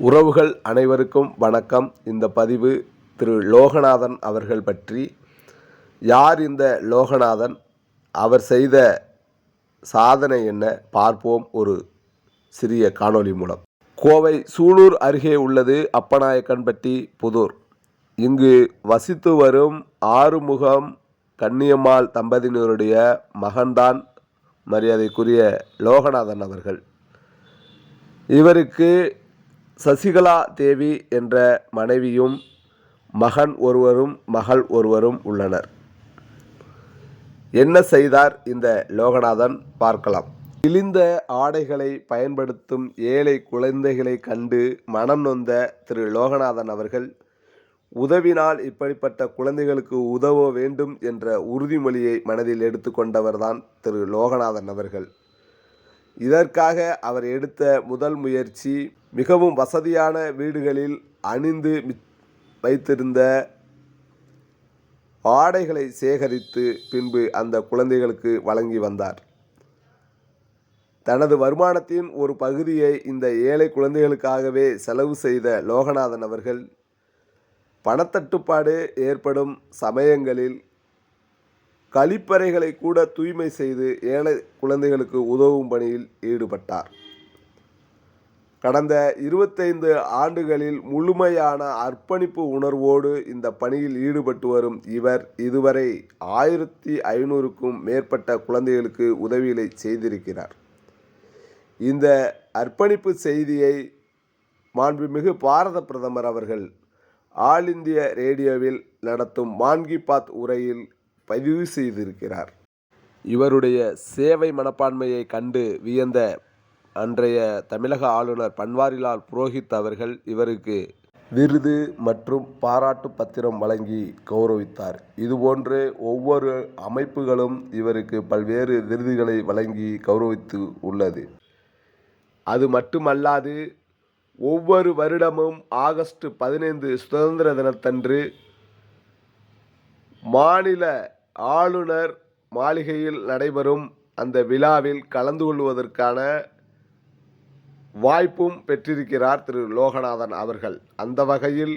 உறவுகள் அனைவருக்கும் வணக்கம். இந்த பதிவு திரு லோகநாதன் அவர்கள் பற்றி. யார் இந்த லோகநாதன்? அவர் செய்த சாதனை என்ன? பார்ப்போம் ஒரு சிறிய காணொளி மூலம். கோவை சூலூர் அருகே உள்ளது அப்பநாயக்கன்பட்டி புதூர். இங்கு வசித்து வரும் ஆறுமுகம் கன்னியம்மாள் தம்பதியினருடைய மகன்தான் மரியாதைக்குரிய லோகநாதன் அவர்கள். இவருக்கு சசிகலா தேவி என்ற மனைவியும் மகன் ஒருவரும் மகள் ஒருவரும் உள்ளனர். என்ன செய்தார்? இந்த லோகநாதன் பார்க்கலாம். கிழிந்த ஆடைகளை பயன்படுத்தும் ஏழை குழந்தைகளை கண்டு மனம் நொந்த திரு லோகநாதன் அவர்கள் உதவினால் இப்படிப்பட்ட குழந்தைகளுக்கு உதவ வேண்டும் என்ற உறுதிமொழியை மனதில் எடுத்துக்கொண்டவர்தான் திரு லோகநாதன் அவர்கள். இதற்காக அவர் எடுத்த முதல் முயற்சி மிகவும் வசதியான வீடுகளில் அணிந்து மி- வைத்திருந்த ஆடைகளை சேகரித்து பின்பு அந்த குழந்தைகளுக்கு வழங்கி வந்தார். தனது வருமானத்தின் ஒரு பகுதியை இந்த ஏழை குழந்தைகளுக்காகவே செலவு செய்த லோகநாதன் அவர்கள் பணத்தட்டுப்பாடு ஏற்படும் சமயங்களில் கழிப்பறைகளை கூட தூய்மை செய்து ஏழை குழந்தைகளுக்கு உதவும் பணியில் ஈடுபட்டார். கடந்த இருபத்தைந்து ஆண்டுகளில் முழுமையான அர்ப்பணிப்பு உணர்வோடு இந்த பணியில் ஈடுபட்டு வரும் இவர் இதுவரை ஆயிரத்தி ஐநூறுக்கும் மேற்பட்ட குழந்தைகளுக்கு உதவிகளை செய்திருக்கிறார். இந்த அர்ப்பணிப்பு செய்தியை மாண்புமிகு பாரத பிரதமர் அவர்கள் ஆல் இந்திய ரேடியோவில் நடத்தும் மான் கி பாத் உரையில் பதிவு செய்திருக்கிறார். இவருடைய சேவை மனப்பான்மையை கண்டு வியந்த அன்றைய தமிழக ஆளுநர் பன்வாரிலால் புரோஹித் அவர்கள் இவருக்கு விருது மற்றும் பாராட்டு பத்திரம் வழங்கி கௌரவித்தார். இதுபோன்று ஒவ்வொரு அமைப்புகளும் இவருக்கு பல்வேறு விருதுகளை வழங்கி கௌரவித்து உள்ளது. அது மட்டுமல்லாது ஒவ்வொரு வருடமும் ஆகஸ்ட் பதினைந்து சுதந்திர தினத்தன்று மாநில ஆளுநர் மாளிகையில் நடைபெறும் அந்த விழாவில் கலந்து கொள்வதற்கான வாய்ப்பும் பெற்றிருக்கிறார் திரு லோகநாதன் அவர்கள். அந்த வகையில்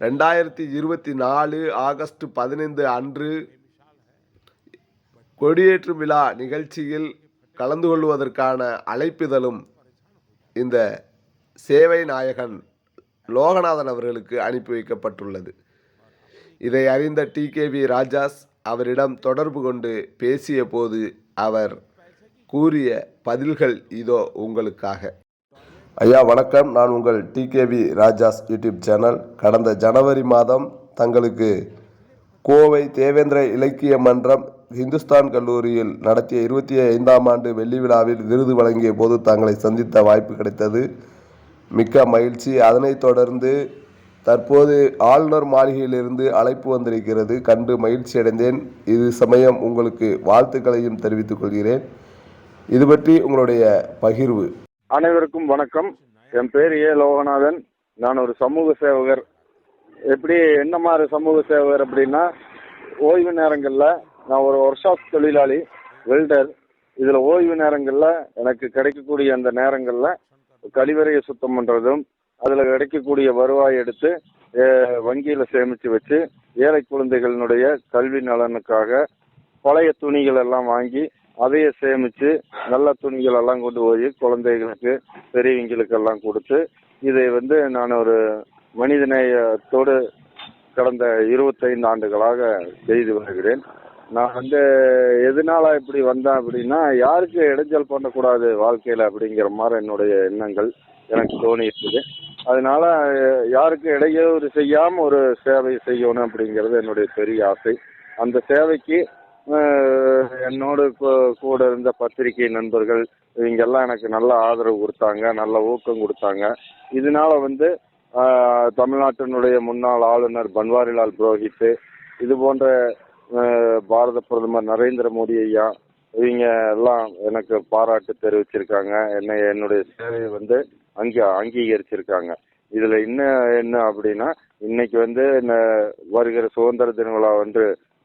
ரெண்டாயிரத்தி இருபத்தி நாலு ஆகஸ்ட் பதினைந்து அன்று கொடியேற்றும் விழா நிகழ்ச்சியில் கலந்து கொள்வதற்கான அழைப்பிதழும் இந்த சேவை நாயகன் லோகநாதன் அவர்களுக்கு அனுப்பி வைக்கப்பட்டுள்ளது. இதை அறிந்த டிகேவி ராஜாஸ் அவரிடம் தொடர்பு கொண்டு பேசிய போது அவர் கூறிய பதில்கள் இதோ உங்களுக்காக. ஐயா வணக்கம். நான் உங்கள் டிகேவி ராஜாஸ் யூடியூப் சேனல். கடந்த ஜனவரி மாதம் தங்களுக்கு கோவை தேவேந்திர இலக்கிய மன்றம் இந்துஸ்தான் கல்லூரியில் நடத்திய இருபத்தி ஐந்தாம் ஆண்டு வெள்ளி விழாவில் விருது வழங்கிய போது தங்களை சந்தித்த வாய்ப்பு கிடைத்தது. மிக்க மகிழ்ச்சி. அதனைத் தொடர்ந்து தற்போது ஆளுநர் மாளிகையிலிருந்து அழைப்பு வந்திருக்கிறது. கண்டு மகிழ்ச்சி அடைந்தேன் இது சமயம் உங்களுக்கு வாழ்த்துக்களையும் தெரிவித்துக் கொள்கிறேன். இது பற்றி உங்களுடைய பகிர்வு. அனைவருக்கும் வணக்கம். என் பேர் ஏ. லோகநாதன். நான் ஒரு சமூக சேவகர். எப்படி என்ன மாதிரி சமூக சேவகர் அப்படின்னா ஓய்வு நேரங்களில் நான் ஒரு ஒர்க் ஷாப் தொழிலாளி வெல்டர் இதில் ஓய்வு நேரங்களில் எனக்கு கிடைக்கக்கூடிய அந்த நேரங்களில் கழிவறையை சுத்தம் பண்ணுறதும் அதில் கிடைக்கக்கூடிய வருவாய் எடுத்து வங்கியில் சேமித்து வச்சு ஏழை குழந்தைகளினுடைய கல்வி நலனுக்காக பழைய துணிகள் எல்லாம் வாங்கி அதையே சேமித்து நல்ல துணிகள் எல்லாம் கொண்டு போய் குழந்தைகளுக்கு பெரியவங்களுக்கு எல்லாம் கொடுத்து இதை வந்து நான் ஒரு மனிதநேயத்தோடு கடந்த இருபத்தைந்து ஆண்டுகளாக செய்து வருகிறேன். நான் வந்து எதனால இப்படி வந்தேன் அப்படின்னா யாருக்கு இடைஞ்சல் பண்ணக்கூடாது வாழ்க்கையில் அப்படிங்கிற மாதிரி என்னுடைய எண்ணங்கள். எனக்கு தோணி இருக்குது அதனால யாருக்கு இடையூறு செய்யாமல் ஒரு சேவை செய்யணும் அப்படிங்கிறது என்னுடைய பெரிய ஆசை. அந்த சேவைக்கு என்னோடு கூட இருந்த பத்திரிகை நண்பர்கள் இவங்கெல்லாம் எனக்கு நல்ல ஆதரவு கொடுத்தாங்க நல்ல ஊக்கம் கொடுத்தாங்க. இதனால வந்து தமிழ்நாட்டினுடைய முன்னாள் ஆளுநர் பன்வாரிலால் புரோஹித் இது போன்ற பாரத பிரதமர் நரேந்திர மோடி ஐயா இவங்க எல்லாம் எனக்கு பாராட்டு தெரிவிச்சிருக்காங்க. என்னை என்னுடைய சேவையை வந்து அங்க அங்கீகரிச்சிருக்காங்க. இதுல இன்னும் என்ன அப்படின்னா இன்னைக்கு வந்து வருகிற சுதந்திர தின விழா வந்து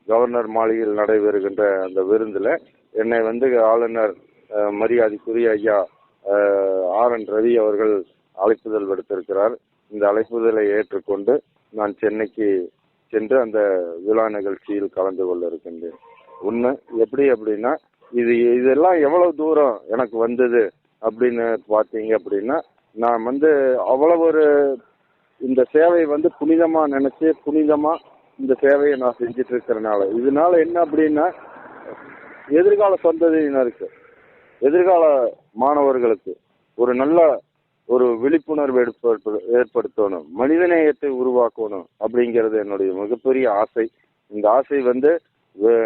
கவர்னர் மாளிகையில் நடைபெறுகின்ற அந்த விருந்துல என்னை வந்து ஆளுநர் மரியாதைக்குரிய ஐயா ஆர் என் ரவி அவர்கள் அழைப்புதல் விடுத்திருக்கிறார். இந்த அழைப்புதலை ஏற்றுக்கொண்டு நான் சென்னைக்கு சென்று அந்த விழா நிகழ்ச்சியில் கலந்து கொள்ள இருக்கின்றேன். உண்மை எப்படி அப்படின்னா இது இதெல்லாம் எவ்வளவு தூரம் எனக்கு வந்தது அப்படின்னு பார்த்தீங்க அப்படின்னா நான் வந்து அவ்வளவு ஒரு இந்த சேவை வந்து புனிதமா நினைச்சு புனிதமா இந்த சேவையை நான் செஞ்சுட்டு இருக்கிறனால இதனால என்ன அப்படின்னா எதிர்கால சந்ததியினருக்கு எதிர்கால மாணவர்களுக்கு ஒரு நல்ல ஒரு விழிப்புணர்வு ஏற்படுத்தணும். மனிதநேயத்தை உருவாக்கணும் அப்படிங்கிறது என்னுடைய மிகப்பெரிய ஆசை. இந்த ஆசை வந்து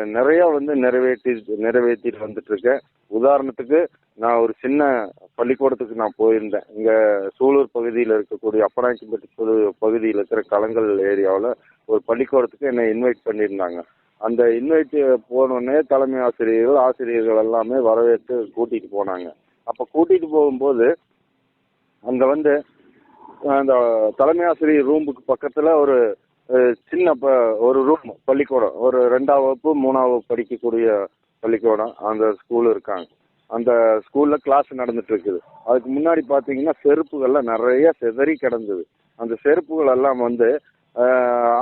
நிறைய வந்து நிறைவேற்றி நிறைவேற்றிட்டு வந்துட்டு இருக்கேன் உதாரணத்துக்கு நான் ஒரு சின்ன பள்ளிக்கூடத்துக்கு நான் போயிருந்தேன். இங்க சூலூர் பகுதியில் இருக்கக்கூடிய அப்பனாக்கிப்பட்டி பகுதியில் இருக்கிற கலங்கல் ஏரியாவில் ஒரு பள்ளிக்கூடத்துக்கு என்னை இன்வைட் பண்ணியிருந்தாங்க. அந்த இன்வைட் போனோடனே தலைமை ஆசிரியர்கள் ஆசிரியர்கள் எல்லாமே வரவேற்று கூட்டிட்டு போனாங்க. அப்போ கூட்டிட்டு போகும்போது அங்க வந்து அந்த தலைமை ஆசிரியர் ரூமுக்கு பக்கத்துல ஒரு சின்ன ப- ஒரு ரூம் பள்ளிக்கூடம். ஒரு ரெண்டாம் வகுப்பு மூணாம் வகுப்பு படிக்கக்கூடிய பள்ளிக்கூடம் அந்த ஸ்கூல் இருக்காங்க. அந்த ஸ்கூல்ல கிளாஸ் நடந்துட்டு இருக்குது. அதுக்கு முன்னாடி பாத்தீங்கன்னா செருப்புகள்லாம் நிறைய சிதறி கிடந்தது. அந்த செருப்புகள் எல்லாம் வந்து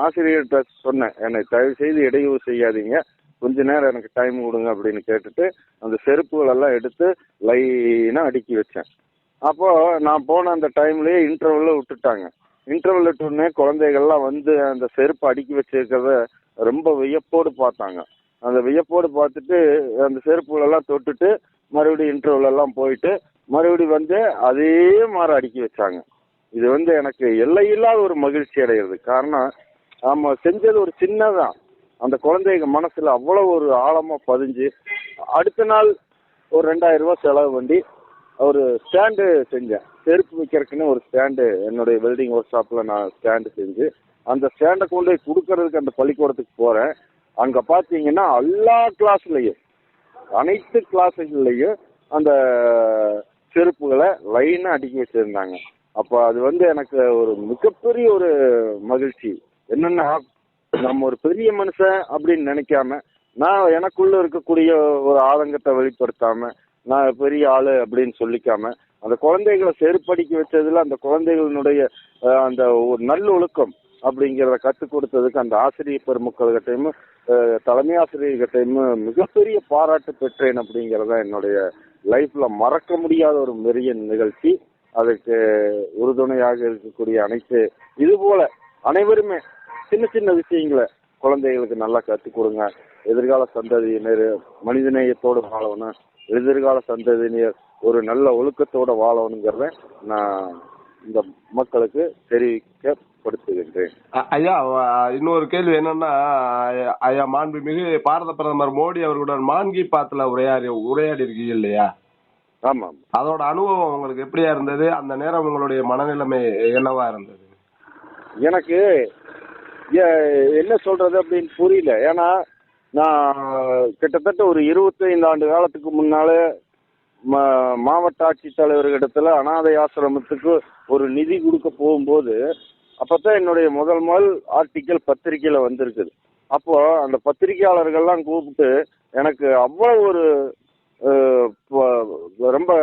ஆசிரியர்கிட்ட சொன்னேன். என்னை தயவு செய்து இடையூறு செய்யாதீங்க. கொஞ்ச நேரம் எனக்கு டைம் கொடுங்க அப்படின்னு கேட்டுட்டு அந்த செருப்புகள் எல்லாம் எடுத்து லைனா அடுக்கி வச்சேன். அப்போ நான் போன அந்த டைம்லயே இன்டர்வல்ல விட்டுட்டாங்க. இன்டர்வல் விட்டுனே குழந்தைகள்லாம் வந்து அந்த செருப்பு அடுக்கி வச்சிருக்கிறத ரொம்ப வியப்போடு பார்த்தாங்க. அந்த வியப்போடு பார்த்துட்டு அந்த செருப்புகள் எல்லாம் தொட்டுட்டு மறுபடியும் இன்டர்வல் எல்லாம் போயிட்டு மறுபடியும் வந்து அதே மாதிரி அடுக்கி வச்சாங்க. இது வந்து எனக்கு எல்லையில்லாத ஒரு மகிழ்ச்சி அடைகிறது. காரணம் நம்ம செஞ்சது ஒரு சின்னதான் அந்த குழந்தைங்க மனசுல அவ்வளவு ஒரு ஆழமா பதிஞ்சு அடுத்த நாள் ஒரு ரெண்டாயிரம் ரூபாய் செலவு பண்ணி ஒரு ஸ்டாண்டு செஞ்சேன். செருப்பு வைக்கிறதுக்குன்னு ஒரு ஸ்டாண்டு என்னுடைய வெல்டிங் ஒர்க் ஷாப்ல நான் ஸ்டாண்டு செஞ்சு அந்த ஸ்டாண்டை கொண்டு போய் கொடுக்கறதுக்கு அந்த பள்ளிக்கூடத்துக்கு போறேன். அங்க பாத்தீங்கன்னா எல்லா கிளாஸ்லயும் அனைத்து கிளாஸுகள்லையும் அந்த செருப்புகளை லைனா அடுக்கி வச்சிருந்தாங்க. அப்போ அது வந்து எனக்கு ஒரு மிகப்பெரிய ஒரு மகிழ்ச்சி. என்னன்னா நம்ம ஒரு பெரிய மனுஷன் அப்படின்னு நினைக்காம நான் எனக்குள்ள இருக்கக்கூடிய ஒரு ஆதங்கத்தை வெளிப்படுத்தாம நான் பெரிய ஆளு அப்படின்னு சொல்லிக்காம அந்த குழந்தைகளை செருப்படிக்க வச்சதுல அந்த குழந்தைகளினுடைய அந்த ஒரு நல்லொழுக்கம் அப்படிங்கிறத கற்றுக் கொடுத்ததுக்கு அந்த ஆசிரியர் பெருமக்கள் கிட்டையும் தலைமை ஆசிரியர்கிட்டையும் மிகப்பெரிய பாராட்டு பெற்றேன் அப்படிங்கிறத என்னுடைய லைஃப்ல மறக்க முடியாத ஒரு பெரிய நிகழ்ச்சி. அதுக்கு உறுதுணையாக இருக்கக்கூடிய அனைத்து இது போல அனைவருமே சின்ன சின்ன விஷயங்களை குழந்தைகளுக்கு நல்லா கற்றுக் கொடுங்க. எதிர்கால சந்ததியினர் மனிதநேயத்தோடு வாழணும். எதிர்கால சந்ததியினர் ஒரு நல்ல ஒழுக்கத்தோட வாழணுங்கிறத நான் இந்த மக்களுக்கு தெரிவிக்க அ- ஐயா இன்னொரு கேள்வி என்னன்னா ஐயா- மாண்புமிகு பாரத பிரதமர் மோடி அவர்களுடன் மான்கி பாத்துல உரையாடி உரையாடி இருக்கீங்க இல்லையா? ஆமாம். அதோட அனுபவம் உங்களுக்கு எப்படியா இருந்தது? அந்த நேரம் உங்களுடைய மனநிலைமை என்னவா இருந்தது? எனக்கு என்ன சொல்றது அப்படின்னு புரியல. ஏன்னா நான் கிட்டத்தட்ட ஒரு இருபத்தைந்து ஆண்டு காலத்துக்கு முன்னால மாவட்ட ஆட்சித்தலைவர்களிடத்துல அனாதை ஆசிரமத்துக்கு ஒரு நிதி கொடுக்க போகும்போது அப்பதான் என்னுடைய முதல் முதல் ஆர்டிக்கல் பத்திரிகையில வந்திருக்குது. அப்போ அந்த பத்திரிகையாளர்கள்லாம் கூப்பிட்டு எனக்கு அவ்வளவு ஒரு ரொம்ப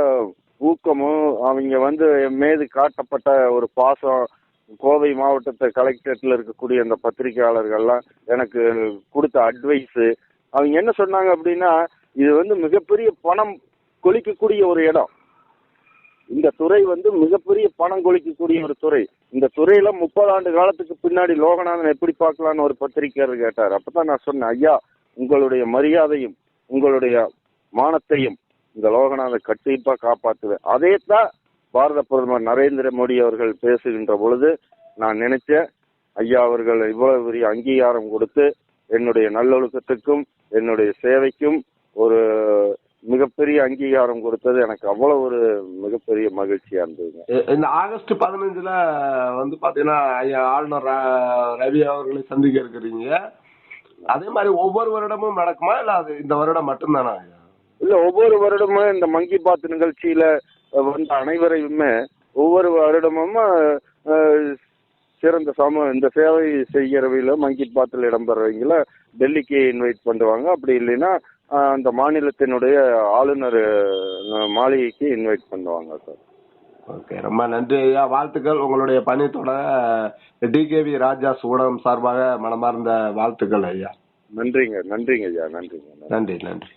ஊக்கமும் அவங்க வந்து என் மீது காட்டப்பட்ட ஒரு பாசம் கோவை மாவட்டத்தை கலெக்டரேட்ல இருக்கக்கூடிய அந்த பத்திரிகையாளர்கள்லாம் எனக்கு கொடுத்த அட்வைஸ் அவங்க என்ன சொன்னாங்க அப்படின்னா இது வந்து மிகப்பெரிய பணம் கொளிக்கக்கூடிய ஒரு இடம். இந்த துறை வந்து மிகப்பெரிய பணம் கொளிக்கக்கூடிய ஒரு துறை. இந்த துறையில முப்பது ஆண்டு காலத்துக்கு பின்னாடி லோகநாதன் எப்படி பார்க்கலான்னு ஒரு பத்திரிகையாளர் கேட்டார். அப்பதான் நான் சொன்னேன் ஐயா உங்களுடைய மரியாதையும் உங்களுடைய மானத்தையும் இந்த லோகநாதன் கண்டிப்பா காப்பாற்றுவேன் அதே தான் பாரத பிரதமர் நரேந்திர மோடி அவர்கள் பேசுகின்ற பொழுது நான் நினைச்சேன் ஐயா அவர்கள் இவ்வளவு பெரிய அங்கீகாரம் கொடுத்து என்னுடைய நல்லொழுக்கத்துக்கும் என்னுடைய சேவைக்கும் ஒரு மிகப்பெரிய அங்கீகாரம் கொடுத்தது. எனக்கு அவ்வளவு ஒரு மிகப்பெரிய மகிழ்ச்சியா இருந்ததுங்க. இந்த ஆகஸ்ட் பதினஞ்சுல வந்து பாத்தீங்கன்னா ஆளுநர் ரவி அவர்களை சந்திக்க இருக்கிறீங்க. அதே மாதிரி ஒவ்வொரு வருடமும் நடக்குமா? இல்ல அது இந்த வருடம் மட்டும்தானா இல்ல ஒவ்வொரு வருடமும் இந்த மங்கி பாத் நிகழ்ச்சியில வந்த அனைவரையுமே ஒவ்வொரு வருடமும் சிறந்த சம இந்த சேவை செய்கிறவையில மங்கி பாத்தில் இடம்பெறவங்கள டெல்லிக்கு இன்வைட் பண்ணுவாங்க. அப்படி இல்லைன்னா அந்த மாநிலத்தினுடைய ஆளுநர் மாளிகைக்கு இன்வைட் பண்ணுவாங்க சார் ஓகே ரொம்ப நன்றி ஐயா. வாழ்த்துக்கள். உங்களுடைய பணி தொடர டிகேவி ராஜா ஊடகம் சார்பாக மனமார்ந்த வாழ்த்துக்கள் ஐயா. நன்றிங்க நன்றிங்க ஐயா நன்றிங்க நன்றி நன்றி.